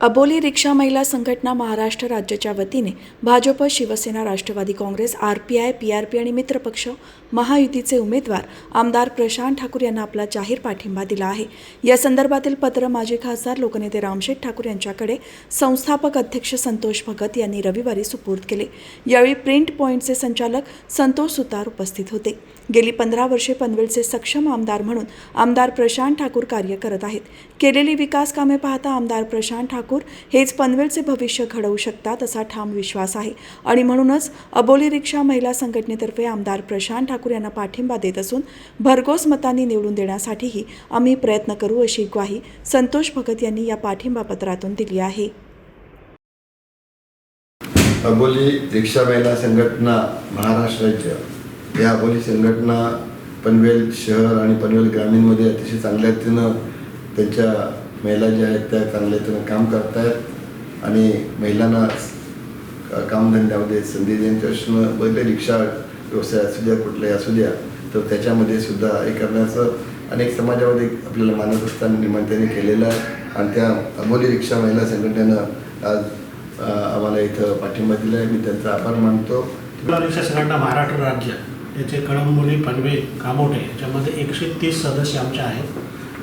अबोली रिक्षा महिला संघटना महाराष्ट्र राज्याच्या वतीने Bhajap Shivsena Rashtravadi Congress R P I P R P आणि मित्रपक्ष महायुतीचे उमेदवार आमदार प्रशांत ठाकूर यांना आपला जाहीर पाठिंबा दिला आहे. या संदर्भातील पत्र माजी खासदार लोकनेते रामशेठ ठाकूर यांच्याकडे संस्थापक अध्यक्ष संतोष भगत यांनी रविवारी सुपूर्द केले. यावेळी प्रिंट पॉईंटचे संचालक संतोष सुतार उपस्थित होते. गेली पंधरा वर्षे पनवेलचे सक्षम आमदार म्हणून आमदार प्रशांत ठाकूर कार्य करत आहेत. केलेली विकास कामे पाहता आमदार प्रशांत ठाकूर हेच पनवेलचे भविष्य घडवू शकतात असा ठाम विश्वास आहे. आणि म्हणूनच अबोली रिक्षा महिला संघटनेतर्फे आमदार प्रशांत ठाकूर यांना पाठिंबा देत असून भरघोस मतांनी निवडून देण्यासाठीही आम्ही प्रयत्न करू अशी ग्वाही संतोष भगत यांनी या पाठिंबा पत्रातून दिली आहे. अबोली रिक्षा महिला संघटना महाराष्ट्र राज्य. या अबोली संघटना पनवेल शहर आणि पनवेल ग्रामीणमध्ये अतिशय चांगल्या रीतीनं त्यांच्या महिला ज्या आहेत त्या चांगल्या रीतीनं काम करतायत. आणि महिलांना कामधंद्यामध्ये संधी देण्याचे प्रश्न रिक्षा व्यवसाय असू द्या कुठलाही असू द्या तर त्याच्यामध्ये सुद्धा हे करण्याचं अनेक समाजामध्ये आपल्याला मानत असताना निमंत्रण केलेलं आहे. आणि त्या अबोली रिक्षा महिला संघटनेनं आज आम्हाला इथं पाठिंबा दिला आहे. मी त्यांचा आभार मानतो. रिक्षा संघटना महाराष्ट्र राज्य याचे कळंबोली पनवे कामोटे याच्यामध्ये एकशे तीस सदस्य आमचे आहेत.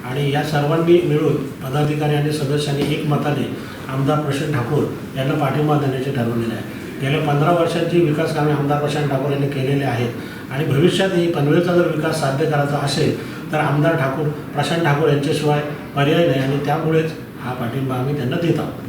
आणि या सर्वांनी मिळून पदाधिकारी आणि सदस्यांनी एकमताने आमदार प्रशांत ठाकूर यांना पाठिंबा देण्याचे ठरवलेले आहे. गेल्या पंधरा वर्षांची विकास कामे आमदार प्रशांत ठाकूर यांनी केलेले आहेत. आणि भविष्यातही पनवेलचा जर विकास साध्य करायचा असेल तर आमदार ठाकूर प्रशांत ठाकूर यांच्याशिवाय पर्याय नाही आणि त्यामुळेच हा पाठिंबा आम्ही त्यांना देत आहोत.